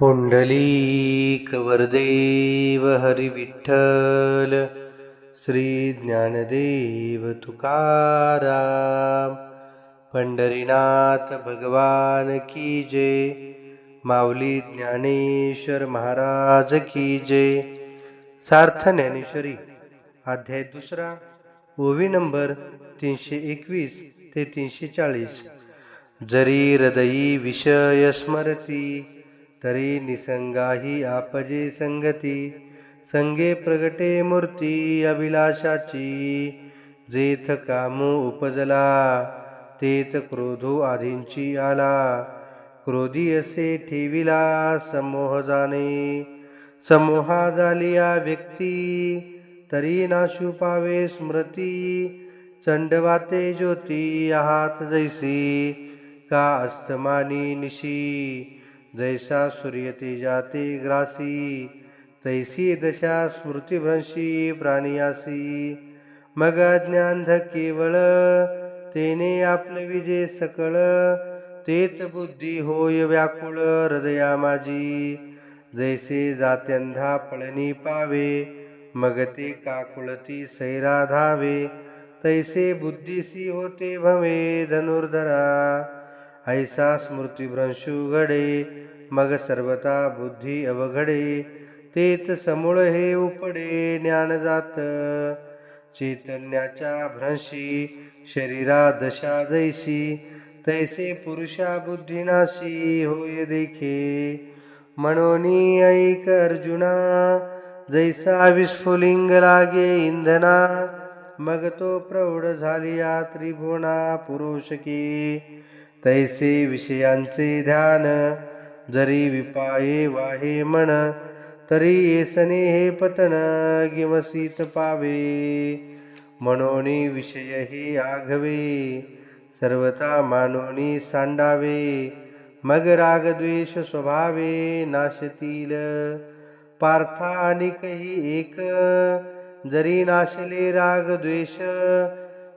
पुण्डलीकवरदेव हरिविठ्ठल हरी श्री ज्ञानदेव तुकाराम पंढरीनाथ भगवान की जय माऊली ज्ञानेश्वर महाराज की जय सार्थ ज्ञानेश्वरी अध्याय दुसरा ओवी नंबर तीनशे एकवीस ते तीनशे चाळीस जरी हृदयी विषय स्मरती तरी निसंगाही आपजे संगती. संगे प्रगटे मूर्ती अभिलाषाची. जेथ कामू उपजला तेथ क्रोधो आधींची आला. क्रोधी असे ठेविला समोह जाणे. समोहा झाली या व्यक्ती तरी नाशू पावे स्मृती. चंडवाते ज्योती आहात जैसी का अस्तमानी निशी. जैसा सूर्यती जाती ग्रासी तैसी दशा स्मृतिभ्रंशी प्राणियासी मग ज्ञान केवळ तेने आपले विजय सकळ तेत बुद्धी होय व्याकुळ हृदया माझी जैसे जात्यंधा पळणी पावे मग ते काकुळती सैरा धावे तैसे बुद्धीसी होते भवे धनुर्धरा। ऐसा स्मृतिभ्रंशू घडे मग सर्वता बुद्धी अवघडे तेत समूळ हे उपडे ज्ञान जात. चैतन्याच्या भ्रंशी शरीरा दशा जैसी तैसे पुरुषा बुद्धिनाशी होय देखे. म्हणोनी ऐक अर्जुना जैसा विस्फुलिंग लागे इंधना मग तो प्रौढ झालिया त्रिभुवना पुरुषकी तैसे विषयांचे ध्यान जरी विपाये वाहे मन तरी येसने हे पतन गिमसीत पावे. मनोनी विषय हे आघवे सर्वता मानोनी सांडावे. मग राग द्वेष स्वभावे नाशतील. पार्था आणि एक जरी नाशले राग द्वेष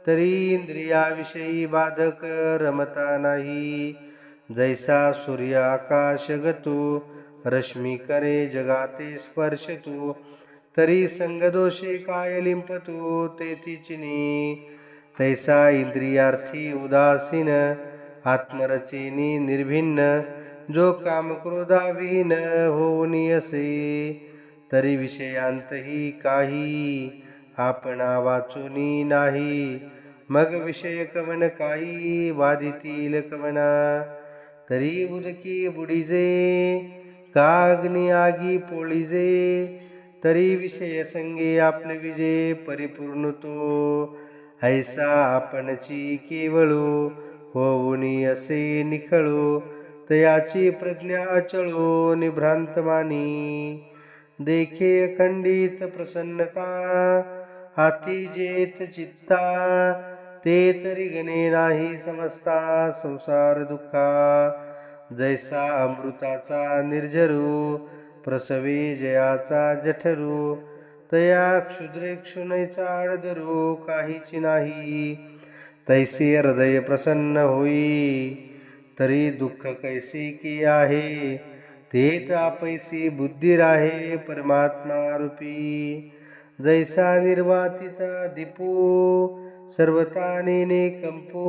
तरी इंद्रियाविषयी बाधक रमता नाही. जैसा सूर्य आकाश गतो रश्मी करे जगाते स्पर्श तू तरी संगदोषे काय लिंपतो तेथी चिनी तैसा इंद्रियार्थी उदासीन आत्मरचेनी निर्भिन्न जो कामक्रोधाविहीन होऊनी असे तरी विषयांतही काही आपणा वाचुनी नाही. मग विषय कवन काही वादितील कवना? तरी उदकी बुडीजे काग्नी आगी पोळीजे तरी विषय संगे आपले विजय परिपूर्ण तो. ऐसा आपणची केवळो होऊनी असे निखळो तयाची प्रज्ञा अचळो निभ्रांतमानी देखे अखंडित प्रसन्नता हाती जेत चित्ता ते तरी गणे नाही समजता संसार दुःखा. जैसा अमृताचा निर्झरू प्रसवे जयाचा जठरू तया क्षुद्रे क्षुनैचा आडदरू काहीची नाही. तैसे हृदय प्रसन्न होई तरी दुःख कैसे की आहे? तेच आपैसी बुद्धी आहे परमात्मा रूपी. जैसा निर्वातीचा दिपो सर्वतानेने कंपो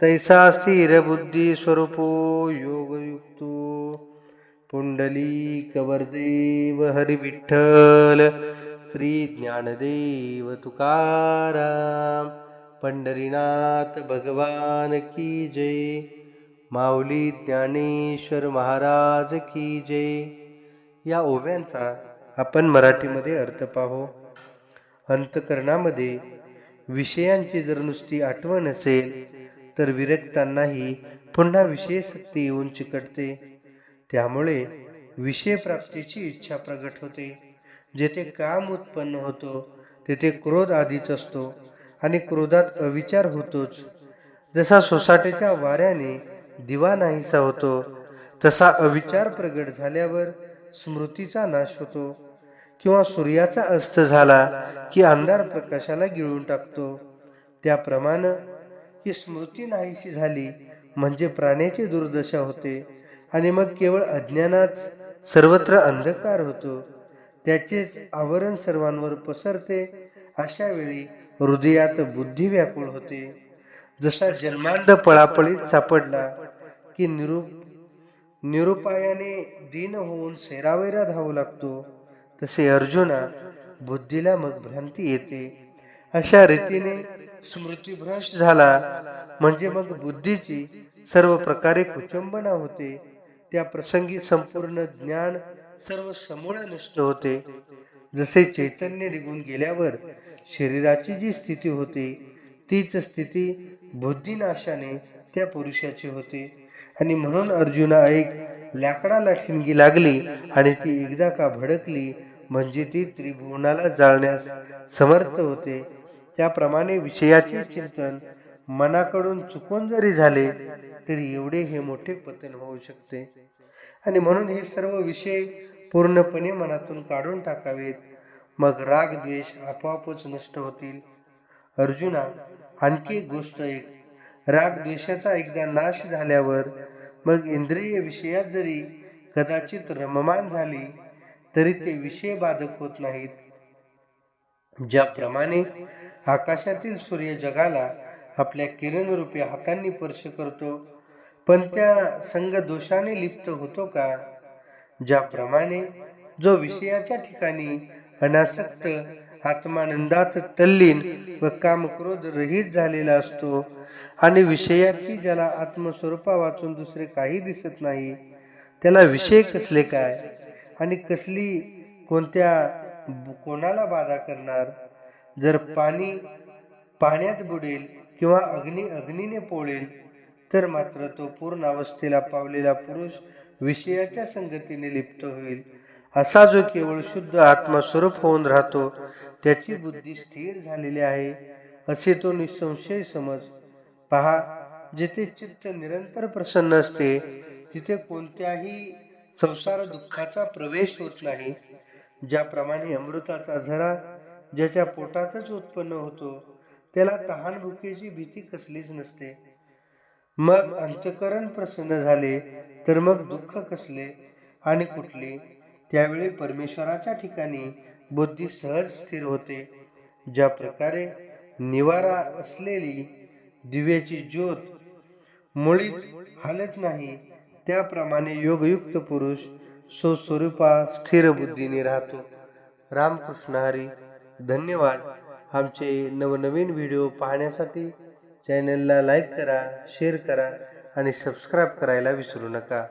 तैसा स्थिर बुद्धी स्वरूपो योगयुक्तो। पुंडली कवरदेव हरिविठ्ठल श्री ज्ञानदेव तुकाराम पंढरीनाथ भगवान की जय। माऊली ज्ञानेश्वर महाराज की जय। या ओव्यांचा आपण मराठीमध्ये अर्थ पाहू. अंतकरणामध्ये विषयांची जर नुसती आठवण असेल तर विरक्तांनाही पुन्हा विषयशक्ती येऊन चिकटते. त्यामुळे विषयप्राप्तीची इच्छा प्रगट होते. जेथे काम उत्पन्न होतो तेथे क्रोध आधीच असतो आणि क्रोधात अविचार होतोच. जसा सोसाट्याच्या वाऱ्याने दिवा नाहीसा होतो तसा अविचार प्रगट झाल्यावर स्मृतीचा नाश होतो. किंवा सूर्याचा अस्त झाला की अंधार प्रकाशाला गिळून टाकतो. त्याप्रमाणे ही स्मृती नाहीशी झाली म्हणजे प्राण्याची दुर्दशा होते आणि मग केवळ अज्ञानाच सर्वत्र अंधकार होतो. त्याचेच आवरण सर्वांवर पसरते. अशा वेळी हृदयात बुद्धी व्याकुळ होते. जसा जन्मांध पळापळीत सापडला की निरूप निरुपायाने दीन होऊन सैरावैरा धावू लागतो. तसे अर्जुना बुद्धीला मग भ्रांती येते. अशा रीतीने स्मृतीभ्रष्ट झाला. म्हणजे मग बुद्धीची सर्व प्रकारे कुचंबना होते. त्या प्रसंगी संपूर्ण ज्ञान सर्व समूळ नष्ट होते. जसे चैतन्य निघून गेल्यावर शरीराची जी स्थिती होती तीच स्थिती बुद्धिनाशाने त्या पुरुषाची होते. आणि म्हणून अर्जुना एक लाकडाला ठिणगी लागली आणि ती एकदा का भडकली म्हणजे ती त्रिभुवनाला जाळण्यास समर्थ होते. त्याप्रमाणे विषयाचे चिंतन मनाकडून चुकून जरी झाले तरी एवढे हे मोठे पतन होऊ शकते. आणि म्हणून हे सर्व विषय पूर्णपणे मनातून काढून टाकावेत. मग राग द्वेष आपोआपच नष्ट होतील. अर्जुना आणखी एक गोष्ट एक. राग द्वेषाचा एकदा नाश झाल्यावर मग इंद्रिय विषयात जरी कदाचित रममान झाली तरी ते विषय बाधक होत नाहीत. ज्याप्रमाणे आकाशातील सूर्य जगाला आपल्या किरण रूपी हातांनी स्पर्श करतो पण त्या संग दोषाने लिप्त होतो का? ज्याप्रमाणे जो विषयाच्या ठिकाणी अनासक्त आत्मानंदात तल्लीन व कामक्रोध रहित झालेला असतो आणि विषयातही ज्याला आत्मस्वरूपा वाचून दुसरे काही दिसत नाही त्याला विषय कसले काय? आणि कसली कोणत्या कोणाला बाधा करणार? जर पाणी पाण्यात बुडेल किंवा अग्नी अग्नीने पोळेल तर मात्र तो पूर्ण अवस्थेला पावलेला पुरुष विषयाच्या संगतीने लिप्त होईल. असा जो केवळ शुद्ध आत्मस्वरूप होऊन राहतो त्याची बुद्धी स्थिर झालेली आहे असे तो निसंशय समज. पहा जिथे चित्त निरंतर प्रसन्न असते तिथे कोणत्याही संसार दुःखाचा प्रवेश होत नाही. ज्याप्रमाणे अमृताचा झरा ज्याच्या पोटातच उत्पन्न होतो त्याला तहान भुकेची भीती कसलीच नसते. मग अंतकरण प्रसन्न झाले तर मग दुःख कसले आणि कुठले? त्यावेळी परमेश्वराच्या ठिकाणी बुद्धी सहज स्थिर होते. ज्या प्रकारे निवारा असलेली दिव्याची ज्योत मुळीच हालत नाही त्याप्रमाणे योगयुक्त पुरुष स्वस्वरूपा स्थिर बुद्धीने राहतो. रामकृष्ण हरी धन्यवाद. आमचे नवनवीन व्हिडिओ पाहण्यासाठी चॅनलला लाईक करा शेअर करा आणि सबस्क्राईब करायला विसरू नका.